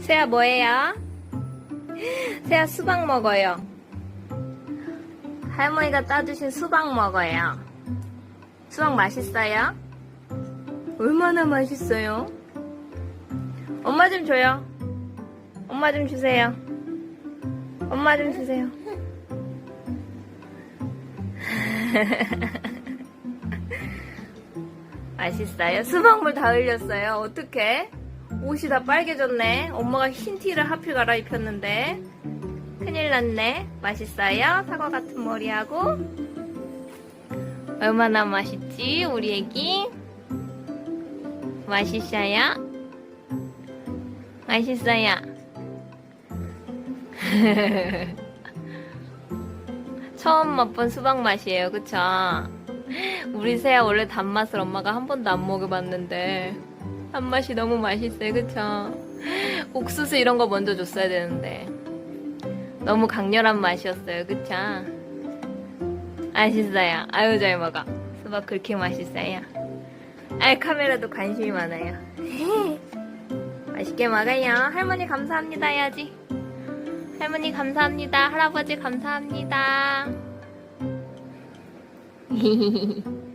세아 뭐예요? 세아 수박 먹어요. 할머니가 따주신 수박 먹어요. 수박 맛있어요? 얼마나 맛있어요? 엄마 좀 줘요. 엄마 좀 주세요. 엄마 좀 주세요. 맛있어요? 수박물 다 흘렸어요. 어떡해? 옷이 다 빨개졌네. 엄마가 흰 티를 하필 갈아입혔는데. 큰일 났네. 맛있어요? 사과 같은 머리하고. 얼마나 맛있지, 우리 애기? 맛있어요? 맛있어요. 처음 맛본 수박 맛이에요, 그쵸? 우리 새야 원래 단맛을 엄마가 한 번도 안 먹어봤는데 단맛이 너무 맛있어요, 그쵸? 옥수수 이런 거 먼저 줬어야 되는데 너무 강렬한 맛이었어요, 그쵸? 맛있어요. 아유 잘 먹어. 수박 그렇게 맛있어요. 아 카메라도 관심이 많아요. 맛있게 먹어요. 할머니 감사합니다 해야지. 할머니 감사합니다. 할아버지 감사합니다.